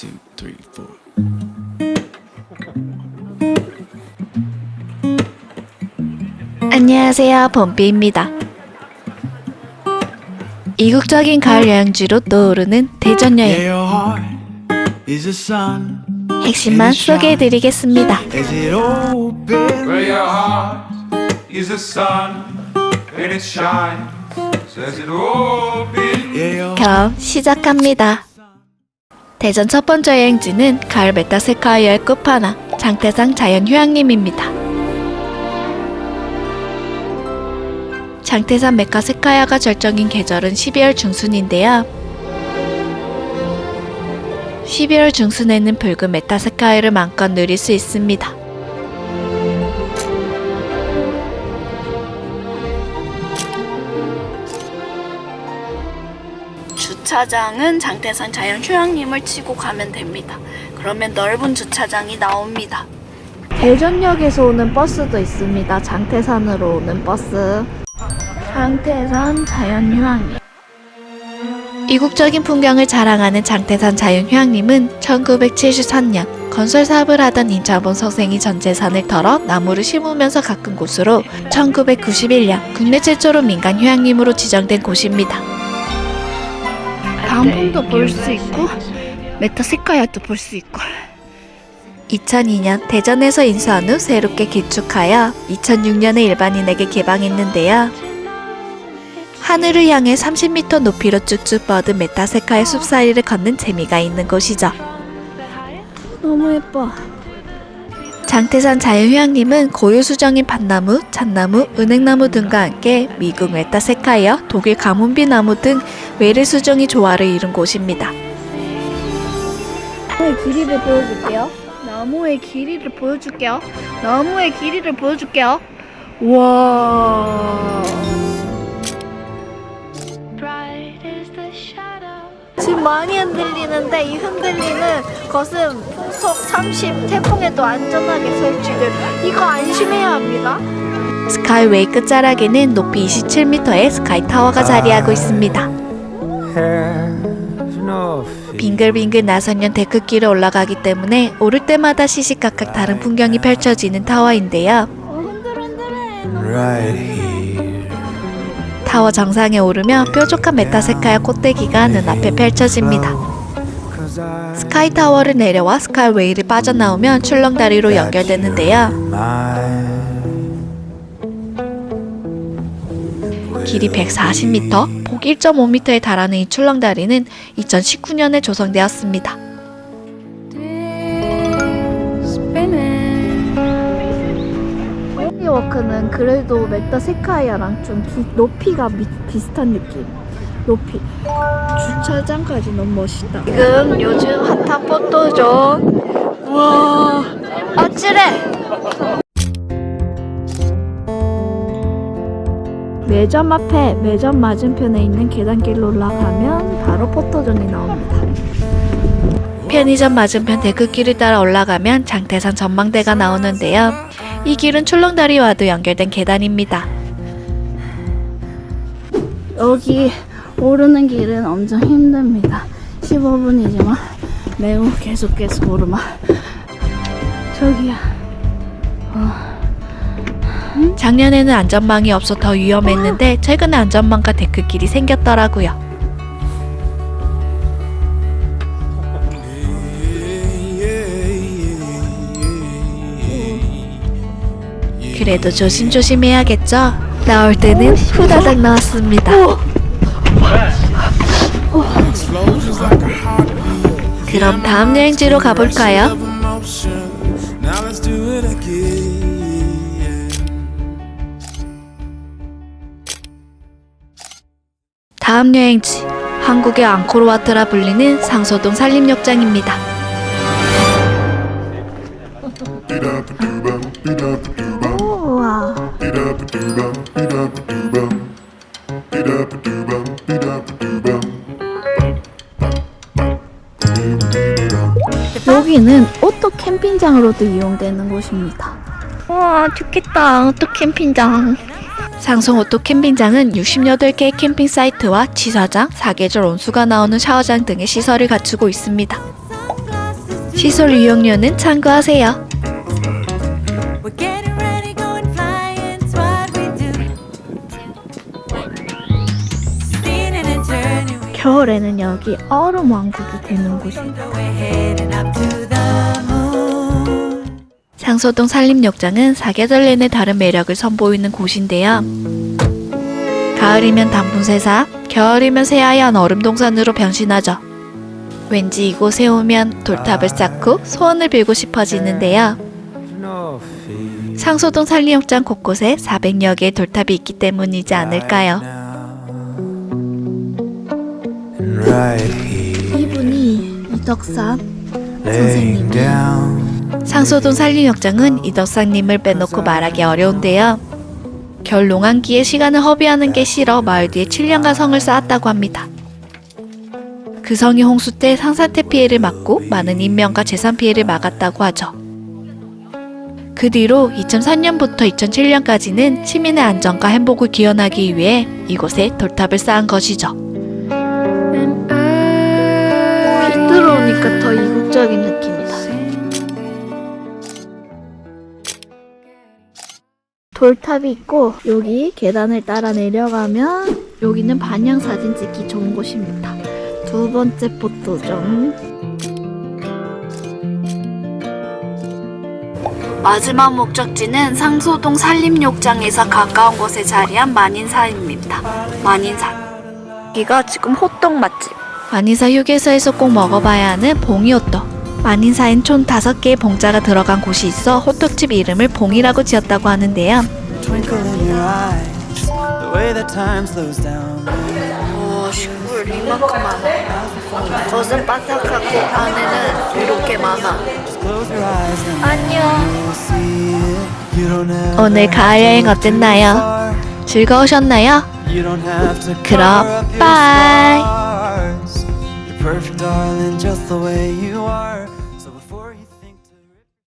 two, three, four. 안녕하세요, 범비입니다. 이국적인 가을 여행지로 떠오르는 대전 여행. 핵심만 소개해드리겠습니다. 그럼 시작합니다. 대전 첫 번째 여행지는 가을 메타세카이어의 끝판왕 장태상 자연휴양림입니다. 장태산 메카세카야가 절정인 계절은 12월 중순인데요. 12월 중순에는 붉은 메타세카이를 마음껏 누릴 수 있습니다. 주차장은 장태산 자연휴양림을 치고 가면 됩니다. 그러면 넓은 주차장이 나옵니다. 대전역에서 오는 버스도 있습니다. 장태산으로 오는 버스. 장태산 자연휴양림. 이국적인 풍경을 자랑하는 장태산 자연휴양림은 1973년 건설 사업을 하던 인자본 선생이 전 재산을 털어 나무를 심으면서 가꾼 곳으로 1991년 국내 최초로 민간 휴양림으로 지정된 곳입니다. 단풍도 볼 수 있고 메타세카야도 볼 수 있고 2002년 대전에서 인수한 후 새롭게 개축하여 2006년에 일반인에게 개방했는데요. 하늘을 향해 30m 높이로 쭉쭉 뻗은 메타세카의 숲사이를 걷는 재미가 있는 곳이죠. 너무 예뻐. 장태산 자연휴양림은 고유수정인 밭나무, 잣나무, 은행나무 등과 함께 미국 메타 세카이어, 독일 가문비 나무 등 외래 수종이 조화를 이룬 곳입니다. 나무의 길이를 보여줄게요. 나무의 길이를 보여줄게요. 나무의 길이를 보여줄게요. 와. 지금 많이 흔들리는데 이 흔들리는 것은 풍속 30 태풍에도 안전하게 설 줄을 이거 안심해야 합니다. 스카이웨이 끝자락에는 높이 27m의 스카이 타워가 자리하고 있습니다. 빙글빙글 나선형 데크길을 올라가기 때문에 오를 때마다 시시각각 다른 풍경이 펼쳐지는 타워인데요. 타워 정상에 오르면 뾰족한 메타세카야 꽃대기가 눈앞에 펼쳐집니다. Cause I 스카이 타워를 내려와 스카이웨이를 빠져나오면 출렁다리로 연결되는데요. 길이 140m, 폭 1.5m에 달하는 이 출렁다리는 2019년에 조성되었습니다. 워크는 그래도 메타세카이아랑 좀 기- 높이가 미- 비슷한 느낌. 높이. 주차장까지 너무 멋있다. 지금 요즘 핫한 포토존. 와, 아찔해. 매점 앞에 매점 맞은편에 있는 계단길로 올라가면 바로 포토존이 나옵니다. 편의점 맞은편 데크길을 따라 올라가면 장태산 전망대가 나오는데요. 이 길은 출렁다리와도 연결된 계단입니다. 여기 오르는 길은 엄청 힘듭니다. 15분이지만 매우 계속 계속 오르막. 저기야. 작년에는 안전망이 없어 더 위험했는데 최근에 안전망과 데크길이 생겼더라고요. 그래도 조심조심 해야겠죠? 나올 때는 후다닥 나왔습니다. 그럼 다음 여행지로 가볼까요? 다음 여행지 한국의 앙코르와트라 불리는 상소동 산림욕장입니다. 여기는 오토 캠핑장으로도 이용되는 곳입니다. 와 좋겠다 오토 캠핑장. 상송 오토 캠핑장은 68개의 캠핑 사이트와 취사장, 사계절 온수가 나오는 샤워장 등의 시설을 갖추고 있습니다. 시설 이용료는 참고하세요. We're getting ready, going flying, it's what we do. Spinning and turning, we 겨울에는 여기 얼음 왕국이 되는 곳이에요. we're heading up to the moon. 상소동 산림욕장은 사계절 내내 다른 매력을 선보이는 곳인데요. 가을이면 단풍새사, 겨울이면 새하얀 얼음동산으로 변신하죠. 왠지 이곳에 오면 돌탑을 쌓고 소원을 빌고 싶어지는데요. 상소동 산림욕장 곳곳에 400여 개의 돌탑이 있기 때문이지 않을까요? 이분이 이덕산 laying down. 상소동 산림욕장은 이덕상님을 빼놓고 말하기 어려운데요. 겨울 농한기에 시간을 허비하는 게 싫어 마을 뒤에 7년간 성을 쌓았다고 합니다. 그 성이 홍수 때 상사태 피해를 막고 많은 인명과 재산 피해를 막았다고 하죠. 그 뒤로 2003년부터 2007년까지는 시민의 안전과 행복을 기원하기 위해 이곳에 돌탑을 쌓은 것이죠. 비 들어오니까 더 이국적인 느낌 돌탑이 있고 여기 계단을 따라 내려가면 여기는 반향 사진 찍기 좋은 곳입니다. 두 번째 포토점. 마지막 목적지는 상소동 산림욕장에서 가까운 곳에 자리한 만인사입니다. 만인산. 여기가 지금 호떡 맛집. 만인사 휴게소에서 꼭 먹어봐야 하는 봉이 호떡. 만인사엔 총 5개의 봉자가 들어간 곳이 있어 호떡집 이름을 봉이라고 지었다고 하는데요. 와, 식물 이만큼 많아. 겉은 바삭하고 안에는 이렇게 많아. 안녕. 오늘 가을 여행 어땠나요? 즐거우셨나요? 그럼 up perfect, darling, just the way you are.